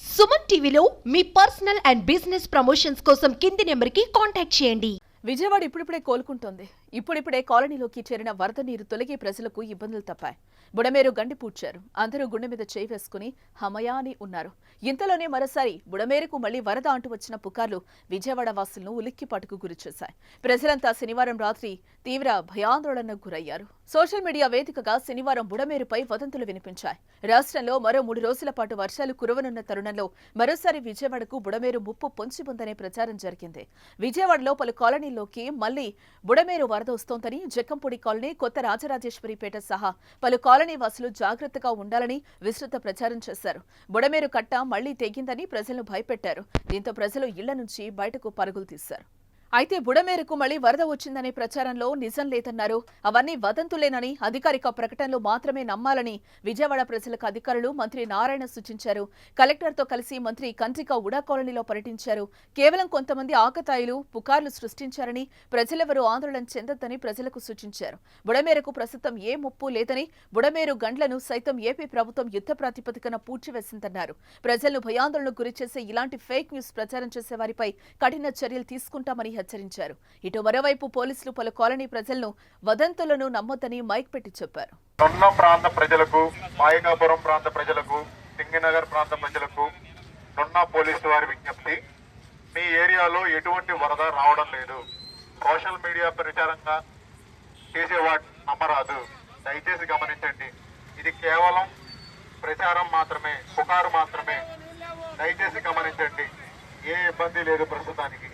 సుమన్ టీవీలో మీ personal and business promotions కోసం కింది నెంబర్కి కాంటాక్ట్ చేయండి. విజయవాడ ఇప్పుడిప్పుడే కోలుకుంటోంది. ఇప్పుడిప్పుడే కాలనీలోకి చేరిన వరద నీరు తొలగి ప్రజలకు ఇబ్బందులు తప్పాయి. బుడమేరు గండిపూడ్చారు. అందరూ గుండె మీద చేయి వేసుకుని హమయా అని ఉన్నారు. ఇంతలోనే మరోసారి బుడమేరుకు మళ్ళీ వరద అంటూ వచ్చిన పుకార్లు విజయవాడ వాసులను ఉలిక్కిపాటుకు గురిచేశాయి ప్రజలంతా శనివారం రాత్రి తీవ్ర భయాందోళనకు గురయ్యారు. సోషల్ మీడియా వేదికగా శనివారం బుడమేరుపై వదంతులు వినిపించాయి. రాష్ట్రంలో మరో మూడు రోజుల పాటు వర్షాలు కురవనున్న తరుణంలో మరోసారి విజయవాడకు బుడమేరు ముప్పు పొంచి ఉందనే ప్రచారం జరిగింది. విజయవాడలో పలు కాలనీల్లోకి మళ్ళీ బుడమేరు వరద వస్తోందని జక్కంపూడి కాలనీ కొత్త రాజరాజేశ్వరిపేట సహా పలు కాలనీ వాసులు జాగ్రత్తగా ఉండాలని విస్తృత ప్రచారం చేశారు. బుడమేరు కట్ట మళ్ళీ తెగిందని ప్రజలను భయపెట్టారు. దీంతో ప్రజలు ఇళ్ళ నుంచి బయటకు పరుగులు తీశారు. అయితే బుడమేరకు మళ్ళీ వరద వచ్చిందనే ప్రచారంలో నిజం లేదన్నారు. అవన్నీ వదంతులేనని అధికారిక ప్రకటనలు మాత్రమే నమ్మాలని విజయవాడ ప్రజలకు అధికారులు మంత్రి నారాయణ సూచించారు. కలెక్టర్తో కలిసి మంత్రి కంట్రిక ఉడా కాలనీలో పర్యటించారు. కేవలం కొంతమంది ఆకతాయిలు పుకార్లు సృష్టించారని ప్రజలెవరూ ఆందోళన చెందొద్దని ప్రజలకు సూచించారు. బుడమేరకు ప్రస్తుతం ఏ ముప్పు లేదని బుడమేరు గండ్లను సైతం ఏపీ ప్రభుత్వం యుద్ధ ప్రాతిపదికన పూడ్చివేసిందన్నారు. ప్రజలను భయాందోళనకు గురిచేసే ఇలాంటి ఫేక్ న్యూస్ ప్రచారం చేసే వారిపై కఠిన చర్యలు తీసుకుంటామని హెచ్చరించారు. ఇటు మరోవైపు పోలీసులు పలు కాలనీ ప్రజలను వదంతులను నమ్మొద్దని మైక్ పెట్టి చెప్పారు. ప్రాంత ప్రజలకు మాయకాపురం ప్రాంత ప్రజలకు సింగినగర్ ప్రాంత ప్రజలకు నున్న పోలీసు వారి విజ్ఞప్తి మీ ఏరియాలో ఎటువంటి వరద రావడం లేదు. సోషల్ మీడియా ప్రచారంగా చేసేవాటి నమ్మరాదు. దయచేసి గమనించండి. ఇది కేవలం ప్రచారం మాత్రమే పుకారు మాత్రమే. దయచేసి గమనించండి. ఏ ఇబ్బంది లేదు ప్రస్తుతానికి.